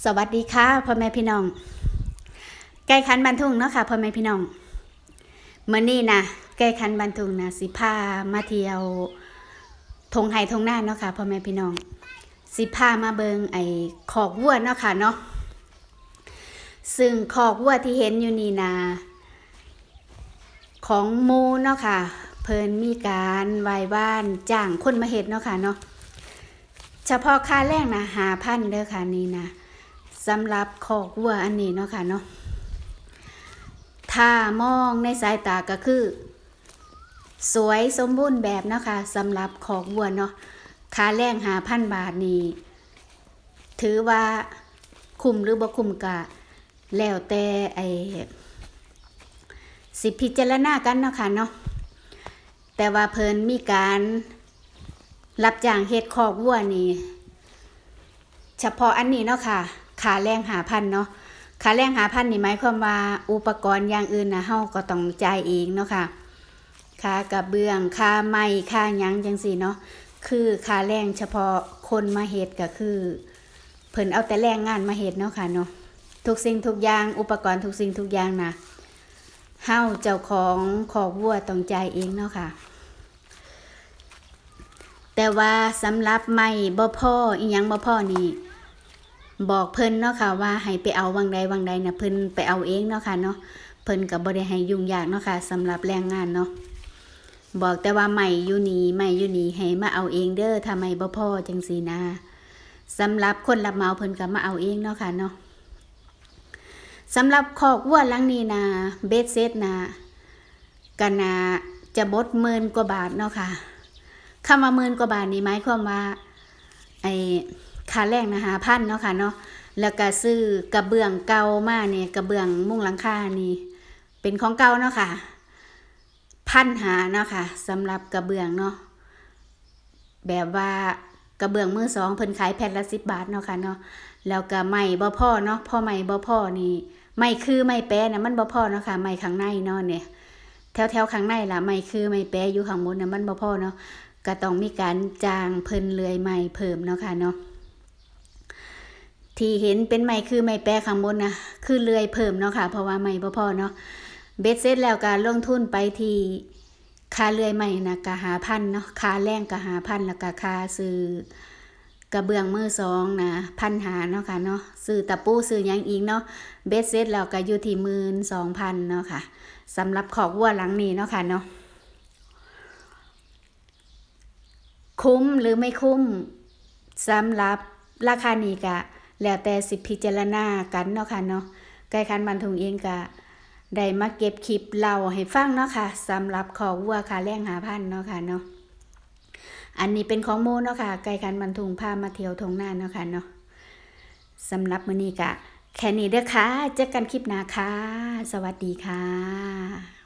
สวัสดีค่ะพ่อแม่พี่น้อง ไก่คันบันทุงเนาะค่ะพ่อแม่พี่น้องเมื่อนี้นะไก่คันบันทุงนะสิพามาเที่ยวทงไห้ทงหน้าเนาะค่ะพ่อแม่พี่น้อง สิพามาเบิงไอ้ขอกวัวเนาะค่ะเนาะซึ่งขอกวัวที่เห็นอยู่นี่นะของมูเนาะค่ะ เพิ่นมีการไหว้บ้านจ้างคนมาเฮ็ดเนาะค่ะเนาะเฉพาะค่าแรงนะหาพันเด้อค่ะนี่นะ สำหรับคอกวัวอันนี้เนาะค่ะเนาะถ้ามองในสายตาก็คือ สวยสมบูรณ์แบบเนาะคะสำหรับคอกวัวเนาะค่าแรงหาพันบาทนี่ถือว่าคุ้มหรือบ่คุ้มกะแล้วแต่ไอสิพิจารณากันเนาะค่ะเนาะแต่ว่าเพิ่นมีการรับจ้างเฮ็ดคอกวัวนี่เฉพาะอันนี้เนาะค่ะ ค่าแรงหาพันเนาะค่าแรงหาพันนี่หมายความว่าอุปกรณ์อย่างอื่นนะเฮาก็ต้องจ่ายเองเนาะค่ะค่ากระเบื้องค่าไม้ค่ายังจังซี่เนาะคือค่าแรงเฉพาะคนมาเฮ็ดก็คือเพิ่นเอาแต่แรงงานมาเฮ็ดเนาะค่ะเนาะทุกสิ่งทุกอย่างอุปกรณ์ทุกสิ่งทุกอย่างนะเฮาเจ้าของขอกวัวต้องจ่ายเองเนาะค่ะ แต่ว่าสำหรับไม่บ่พ่ออีหยังบ่พ่อนี่ บอกเพิ่นเนาะค่ะว่าให้ไปเอาวังใดวังใดนะเพิ่นไปเอาเองเนาะค่ะเนาะเพิ่นก็บ่ได้ให้ยุ่งยากเนาะค่ะสำหรับแรงงานเนาะบอกแต่ว่าใหม่อยู่นี่ใหม่อยู่นี่ให้มาเอาเองเด้อถ้าไมบ่พ่อจังซี่นะสำหรับคนรับเหมาเพิ่นก็มาเอาเองเนาะค่ะเนาะสำหรับคอกวัวลังนี้นะเบสเซตนะก็น่าจะบดหมื่นกว่าบาทเนาะค่ะคำว่าหมื่นกว่าบาทนี่หมายความว่าไอ ค่าแรงนะหาพันเนาะค่ะเนาะแล้วก็ซื้อกระเบื้องเก่ามาเนี่ยกระเบื้องมุงหลังคานี่เป็นของเก่าเนาะค่ะพันหาเนาะค่ะสำหรับกระเบื้องเนาะแบบว่ากระเบื้องมือสองเพิ่นขายแผ่นละสิบบาทเนาะค่ะเนาะแล้วก็ไม้บ่พ่อเนาะพ่อไม้บ่พ่อนี่ไม้คือไม้แปะนะมันบ่พ่อเนาะค่ะไม้ข้างในเนาะเนี่ยแถวแถวข้างในล่ะไม้คือไม้แปะอยู่ข้างบนน่ะมันบ่พ่อเนาะก็ต้องมีการจ้างเพิ่นเลื่อยไม้เพิ่มเนาะค่ะเนาะ ที่เห็นเป็นไม้คือไม้แปรข้างบนนะคือเลื่อยเพิ่มเนาะค่ะ เพราะว่าไม้บ่พอเนาะเบ็ดเสร็จแล้วก็ลงทุนไปที่ค่าเลื่อยไม้นะก็หาพันเนาะค่าแรงก็หาพันแล้วก็ค่าซื้อกระเบื้องมือสองนะพันหาเนาะค่ะเนาะซื้อตะปูซื้อยังอีกเนาะเบ็ดเสร็จแล้วก็อยู่ที่หมื่นสองพันเนาะค่ะสำหรับขอกวัวหลังนี้เนาะค่ะเนาะคุ้มหรือไม่คุ้มสำหรับราคานี้ก็ แล้วแต่สิพิจารณากันเนาะค่ะเนาะไก่คันบันทุงเองก็ได้มาเก็บคลิปเล่าให้ฟังเนาะค่ะสำหรับของวัวค่ะแรงหาพันเนาะค่ะเนาะอันนี้เป็นของโมเนาะค่ะไก่คันบันทุงพามาเที่ยวทงหน้าเนาะค่ะเนาะสำหรับมื้อนี้ก็แค่นี้เด้อค่ะเจอกันคลิปหน้าค่ะ สวัสดีค่ะ